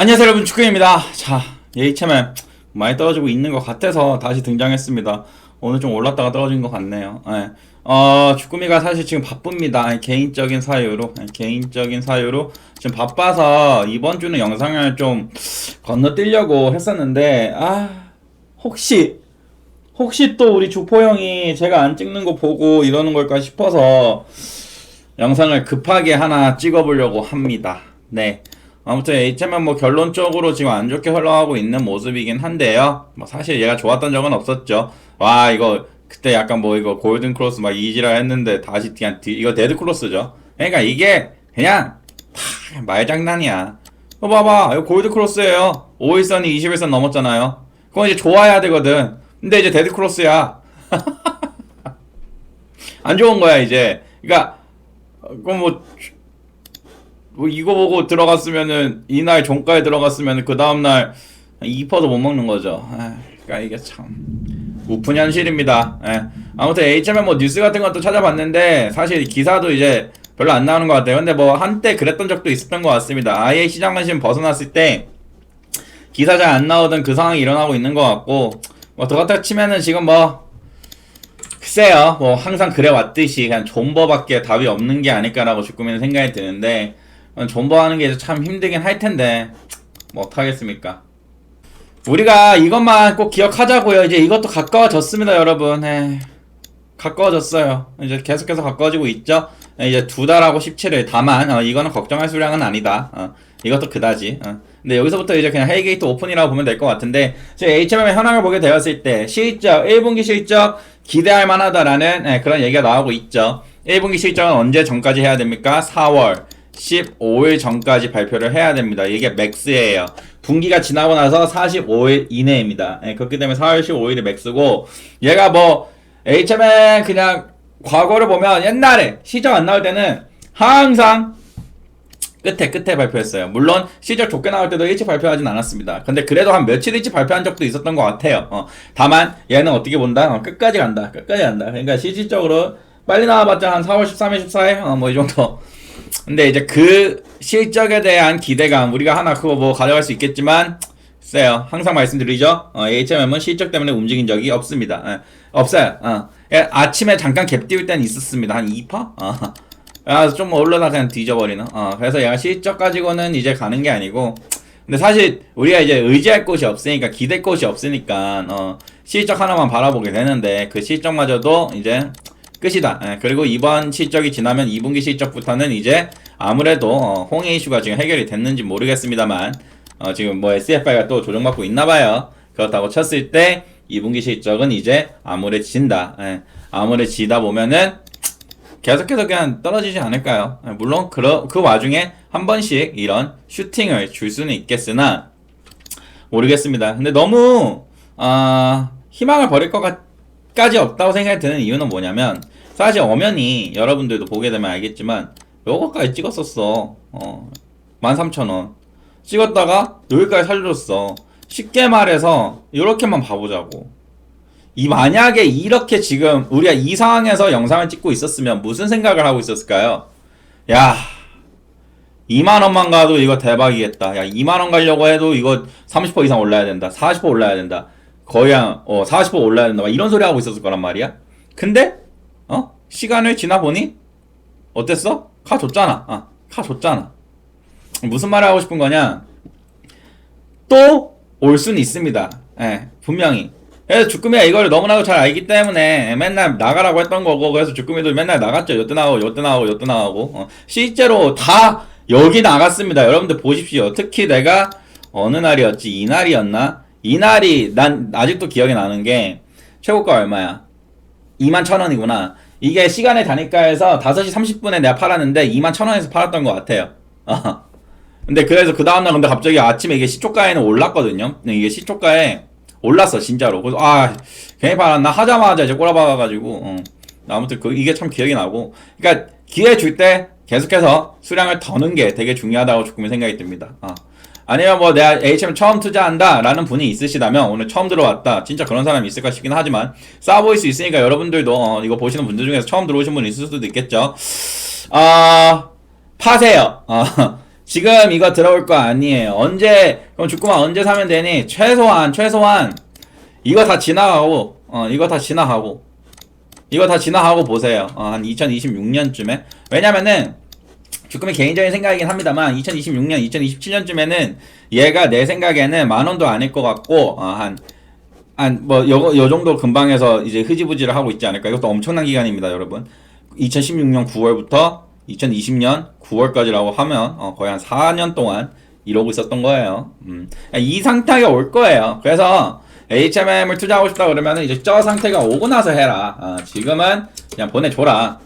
안녕하세요 여러분 축구입니다 자 HMM 많이 떨어지고 있는 것 같아서 다시 등장했습니다 오늘 좀 올랐다가 떨어진 것 같네요 예. 어 주꾸미가 사실 지금 바쁩니다 아니, 개인적인 사유로 아니, 개인적인 사유로 지금 바빠서 이번 주는 영상을 좀 건너뛰려고 했었는데 아 혹시 혹시 또 우리 주포 형이 제가 안 찍는 거 보고 이러는 걸까 싶어서 영상을 급하게 하나 찍어보려고 합니다. 네. 아무튼 HM은 뭐 결론적으로 지금 안 좋게 흘러가고 있는 모습이긴 한데요. 뭐 사실 얘가 좋았던 적은 없었죠. 와 이거 그때 약간 뭐 이거 골든 크로스 막 이지라 했는데 다시 그냥 뒤- 이거 데드 크로스죠. 그러니까 이게 그냥 다 말장난이야. 어 봐봐 이거 골드 크로스예요. 5일선이 21선 넘었잖아요. 그건 이제 좋아야 되거든. 근데 이제 데드 크로스야. 안 좋은 거야 이제. 그러니까 어, 뭐, 뭐 이거 보고 들어갔으면은 이날 종가에 들어갔으면은 그 다음 날 2%도 못 먹는 거죠. 아, 그러니까 이게 참 우픈 현실입니다. 예. 아무튼 HMM 뭐 뉴스 같은 것도 찾아봤는데 사실 기사도 이제 별로 안 나오는 것 같아요. 근데 뭐 한때 그랬던 적도 있었던 것 같습니다. 아예 시장 관심 벗어났을 때 기사 잘 안 나오던 그 상황이 일어나고 있는 것 같고 뭐 그렇다 치면은 지금 뭐 글쎄요, 뭐 항상 그래 왔듯이 그냥 존버밖에 답이 없는 게 아닐까라고 주꾸미는 생각이 드는데 어, 존버하는 게 참 힘들긴 할 텐데 뭐 어떡하겠습니까? 우리가 이것만 꼭 기억하자고요. 이제 이것도 가까워졌습니다, 여러분. 에이, 가까워졌어요. 이제 계속해서 가까워지고 있죠. 에, 이제 두 달하고 17일. 다만 어, 이거는 걱정할 수량은 아니다. 어, 이것도 그다지. 어. 근데 여기서부터 이제 그냥 헬게이트 오픈이라고 보면 될 것 같은데 제 HMM의 현황을 보게 되었을 때 실적 1분기 실적 기대할 만하다라는 예, 그런 얘기가 나오고 있죠. 1분기 실적은 언제 전까지 해야 됩니까? 4월 15일 전까지 발표를 해야 됩니다. 이게 맥스예요. 분기가 지나고 나서 45일 이내입니다. 예, 그렇기 때문에 4월 15일이 맥스고 얘가 뭐 HMM 그냥 과거를 보면 옛날에 시적 안 나올 때는 항상 끝에 끝에 발표했어요. 물론 실적 좋게 나올 때도 일찍 발표하진 않았습니다. 근데 그래도 한 며칠 일찍 발표한 적도 있었던 것 같아요. 어, 다만 얘는 어떻게 본다? 어, 끝까지 간다. 끝까지 간다. 그러니까 실질적으로 빨리 나와봤자 한 4월 13일, 14일 어, 뭐 이 정도. 근데 이제 그 실적에 대한 기대감 우리가 하나 그거 뭐 가져갈 수 있겠지만 글쎄요. 항상 말씀드리죠. 어, HMM은 실적 때문에 움직인 적이 없습니다. 예, 없어요. 어. 예, 아침에 잠깐 갭 띄울 때는 있었습니다. 한 2%? 어. 아, 좀 올라다 그냥 뒤져버리는. 어, 그래서 얘가 실적 가지고는 이제 가는 게 아니고. 근데 사실 우리가 이제 의지할 곳이 없으니까 기댈 곳이 없으니까 어, 실적 하나만 바라보게 되는데 그 실적마저도 이제 끝이다. 예, 그리고 이번 실적이 지나면 2분기 실적부터는 이제 아무래도 어, 홍해 이슈가 지금 해결이 됐는지 모르겠습니다만 어, 지금 뭐 SFI가 또 조정받고 있나 봐요. 그렇다고 쳤을 때 2분기 실적은 이제 아무래진다. 예, 아무래지다 보면은 계속해서 그냥 떨어지지 않을까요? 예, 물론 그, 그 와중에 한 번씩 이런 슈팅을 줄 수는 있겠으나 모르겠습니다. 근데 너무 아 희망을 버릴 것까지 없다고 생각이 드는 이유는 뭐냐면 사실 엄연히 여러분들도 보게 되면 알겠지만 요거까지 찍었었어. 어, 13,000원. 찍었다가 여기까지 살려줬어. 쉽게 말해서 이렇게만 봐보자고. 이 만약에 이렇게 지금 우리가 이 상황에서 영상을 찍고 있었으면 무슨 생각을 하고 있었을까요? 야, 2만 원만 가도 이거 대박이겠다. 야, 2만 원 가려고 해도 이거 30% 이상 올라야 된다. 40% 올라야 된다. 거의 한, 어, 40% 올라야 된다. 막 이런 소리 하고 있었을 거란 말이야. 근데, 어? 시간을 지나 보니, 어땠어? 가줬잖아. 아, 가줬잖아. 무슨 말을 하고 싶은 거냐? 또 올 수는 있습니다. 예, 분명히. 그래서 주꾸미가 이걸 너무나도 잘 알기 때문에 맨날 나가라고 했던 거고 그래서 주꾸미도 맨날 나갔죠. 요때 나오고 요때 나오고 요때 나오고 어, 실제로 다 여기 나갔습니다. 여러분들 보십시오. 특히 내가 어느 날이었지? 이날이었나? 이날이 난 아직도 기억이 나는 게 최고가 얼마야? 2만 천 원이구나. 이게 시간의 단위가에서 5시 30분에 내가 팔았는데 2만 천 원에서 팔았던 것 같아요. 어. 근데 그래서 그 다음날 근데 갑자기 아침에 이게 시초가에는 올랐거든요. 이게 시초가에 올랐어 진짜로. 그래서 아 괜히 팔았나 하자마자 이제 꼬라박아가지고 어. 아무튼 그 이게 참 기억이 나고. 그러니까 기회 줄 때 계속해서 수량을 더는 게 되게 중요하다고 조금 생각이 듭니다. 어. 아니면 뭐 내가 HM 처음 투자한다 라는 분이 있으시다면 오늘 처음 들어왔다 진짜 그런 사람이 있을까 싶긴 하지만 싸 보일 수 있으니까 여러분들도 어, 이거 보시는 분들 중에서 처음 들어오신 분 있을 수도 있겠죠. 아 파세요. 어, 지금 이거 들어올 거 아니에요. 언제 그럼 죽구만 언제 사면 되니? 최소한 최소한 이거 다 지나가고 어 이거 다 지나가고 이거 다 지나가고 보세요. 어, 한 2026년쯤에 왜냐면은 주금이 개인적인 생각이긴 합니다만 2026년, 2027년쯤에는 얘가 내 생각에는 만 원도 아닐 것 같고 어, 한 한뭐 요 요 정도 근방에서 이제 흐지부지를 하고 있지 않을까. 이것도 엄청난 기간입니다, 여러분. 2016년 9월부터 2020년 9월까지라고 하면 어, 거의 한 4년 동안 이러고 있었던 거예요. 음. 이 상태가 올 거예요. 그래서 HMM을 투자하고 싶다 그러면 이제 저 상태가 오고 나서 해라. 어, 지금은 그냥 보내줘라.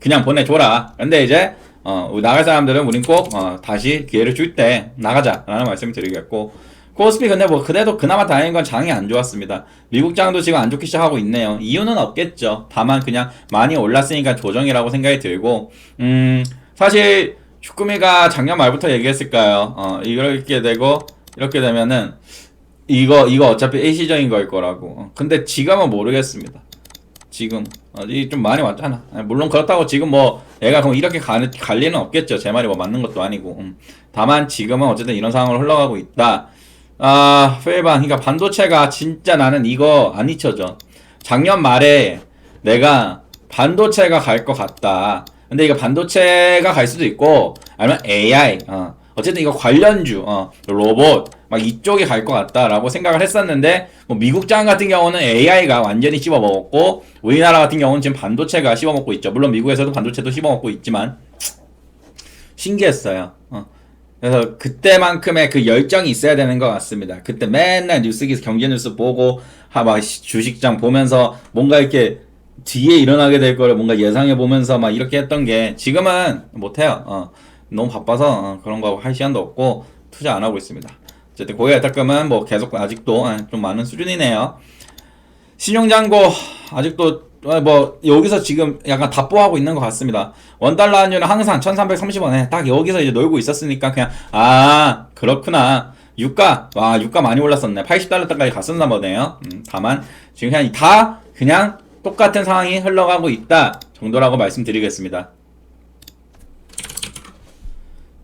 그냥 보내줘라. 근데 이제 어, 나갈 사람들은 우린 꼭 어, 다시 기회를 줄 때 나가자라는 말씀을 드리겠고 코스피 근데 뭐 그래도 그나마 다행인 건 장이 안 좋았습니다. 미국 장도 지금 안 좋기 시작하고 있네요. 이유는 없겠죠. 다만 그냥 많이 올랐으니까 조정이라고 생각이 들고 음 사실 주꾸미가 작년 말부터 얘기했을까요? 어 이렇게 되고 이렇게 되면은 이거 이거 어차피 일시적인 걸 거라고. 어, 근데 지금은 모르겠습니다. 지금 어, 이좀 많이 왔잖아. 아니, 물론 그렇다고 지금 뭐 얘가 그럼 이렇게 갈, 갈 리는 없겠죠. 제 말이 뭐 맞는 것도 아니고. 음. 다만 지금은 어쨌든 이런 상황으로 흘러가고 있다. 아, 페이반. 그러니까 반도체가 진짜 나는 이거 안 잊혀져. 작년 말에 내가 반도체가 갈 것 같다. 근데 이거 반도체가 갈 수도 있고 아니면 AI. 어. 어쨌든 이거 관련주, 어, 로봇, 막 이쪽에 갈 것 같다라고 생각을 했었는데, 뭐 미국 장 같은 경우는 AI가 완전히 씹어먹었고, 우리나라 같은 경우는 지금 반도체가 씹어먹고 있죠. 물론 미국에서도 반도체도 씹어먹고 있지만, 신기했어요. 어. 그래서 그때만큼의 그 열정이 있어야 되는 것 같습니다. 그때 맨날 뉴스기에서 경제 뉴스 보고, 하 막 주식장 보면서 뭔가 이렇게 뒤에 일어나게 될 거를 뭔가 예상해 보면서 막 이렇게 했던 게 지금은 못해요. 어. 너무 바빠서 어, 그런 거 할 시간도 없고 투자 안 하고 있습니다. 어쨌든 고객 예탁금은 뭐 계속 아직도 어, 좀 많은 수준이네요. 신용잔고 아직도 어, 뭐 여기서 지금 약간 답보하고 있는 것 같습니다. 원달러 환율은 항상 1330원에 딱 여기서 이제 놀고 있었으니까 그냥 아 그렇구나. 유가 와 유가 많이 올랐었네. 80달러까지 갔었나 보네요. 음, 다만 지금 그냥 다 그냥 똑같은 상황이 흘러가고 있다 정도라고 말씀드리겠습니다.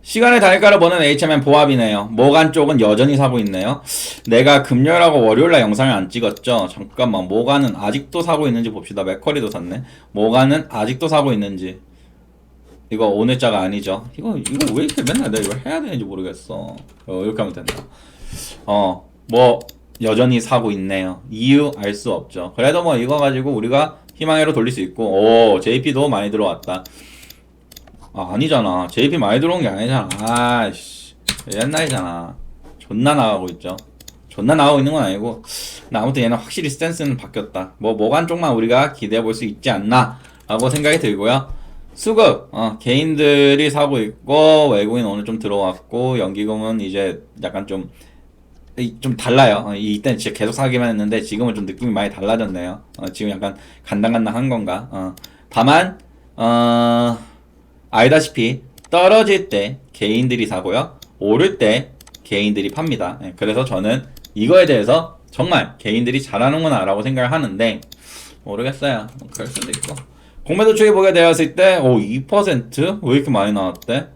시간의 달가를 보는 HMM 보합이네요. 모간 쪽은 여전히 사고 있네요. 내가 금요일하고 월요일날 영상을 안 찍었죠. 잠깐만 모간은 아직도 사고 있는지 봅시다. 맥커리도 샀네. 모간은 아직도 사고 있는지. 이거 오늘자가 아니죠. 이거 이거 왜 이렇게 맨날 내가 이걸 해야 되는지 모르겠어. 어, 이렇게 하면 된다. 어, 뭐 여전히 사고 있네요. 이유 알 수 없죠. 그래도 뭐 이거 가지고 우리가 희망회로 돌릴 수 있고, 오 JP도 많이 들어왔다. 아, 아니잖아. JP 많이 들어온 게 아니잖아. 아이씨. 옛날이잖아. 존나 나가고 있죠. 존나 나가고 있는 건 아니고. 근데 아무튼 얘는 확실히 스탠스는 바뀌었다. 뭐, 뭐간 쪽만 우리가 기대해 볼 수 있지 않나. 라고 생각이 들고요. 수급, 어, 개인들이 사고 있고, 외국인 오늘 좀 들어왔고, 연기금은 이제 약간 좀, 이- 좀 달라요. 어, 이때는 진짜 계속 사기만 했는데, 지금은 좀 느낌이 많이 달라졌네요. 어, 지금 약간 간당간당한 건가. 어, 다만, 어, 알다시피 떨어질 때 개인들이 사고요. 오를 때 개인들이 팝니다. 예, 그래서 저는 이거에 대해서 정말 개인들이 잘하는구나 라고 생각을 하는데 모르겠어요. 뭐 그럴 수도 있고. 공매도 추이 보게 되었을 때, 오, 2%? 왜 이렇게 많이 나왔대?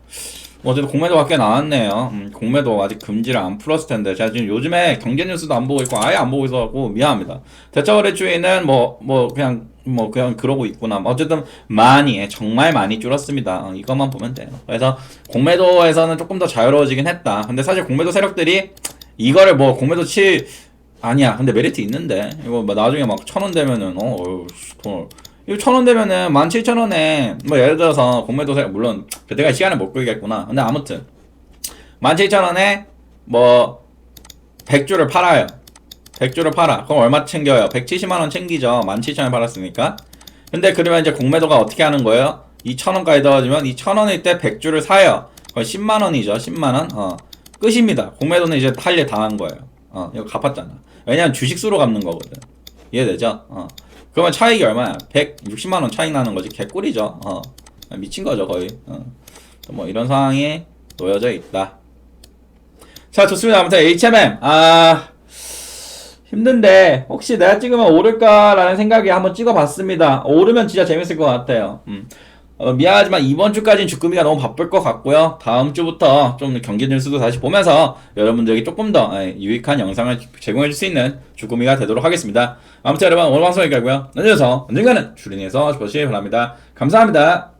뭐 어쨌든 공매도가 꽤 나왔네요. 음, 공매도 아직 금지를 안 풀었을 텐데. 제가 지금 요즘에 경제 뉴스도 안 보고 있고, 아예 안 보고 있어갖고, 미안합니다. 대처거래 추이는 뭐, 뭐, 그냥, 뭐, 그냥 그러고 있구나. 뭐 어쨌든 많이, 정말 많이 줄었습니다. 어, 이것만 보면 돼요. 그래서 공매도에서는 조금 더 자유로워지긴 했다. 근데 사실 공매도 세력들이 이거를 뭐, 공매도 칠, 아니야. 근데 메리트 있는데. 이거 뭐 나중에 막 천 원 되면은, 어, 어휴, 씨, 돈을. 이거 천원 되면은 만 칠천 원에 뭐 예를 들어서 공매도 세 물론 그때가 시간을 못 끌겠구나. 근데 아무튼 만 칠천 원에 뭐 100주를 팔아요. 100주를 팔아. 그럼 얼마 챙겨요? 170만 원 챙기죠. 17,000원 팔았으니까. 근데 그러면 이제 공매도가 어떻게 하는 거예요? 2,000원까지 넣어주면 2,000원일 때 100주를 사요. 거의 10만 원이죠. 10만 원. 어. 끝입니다. 공매도는 이제 할일 다 한 거예요. 어, 이거 갚았잖아. 왜냐면 주식수로 갚는 거거든. 이해되죠? 어. 그러면 차익이 얼마야? 160만 원 차익 나는 거지. 개꿀이죠. 어. 미친 거죠, 거의. 어. 뭐 이런 상황이 놓여져 있다. 자, 좋습니다. 아무튼 HMM. 아, 힘든데 혹시 내가 찍으면 오를까라는 생각에 한번 찍어봤습니다. 오르면 진짜 재밌을 것 같아요. 음. 어, 미안하지만 이번 주까지는 주꾸미가 너무 바쁠 것 같고요. 다음 주부터 좀 경기 뉴스도 다시 보면서 여러분들에게 조금 더 예, 유익한 영상을 제공해 줄 수 있는 주꾸미가 되도록 하겠습니다. 아무튼 여러분 오늘 방송 여기까지고요. 안녕히 계세요. 언젠가는 주린이에서 보시기 바랍니다. 감사합니다.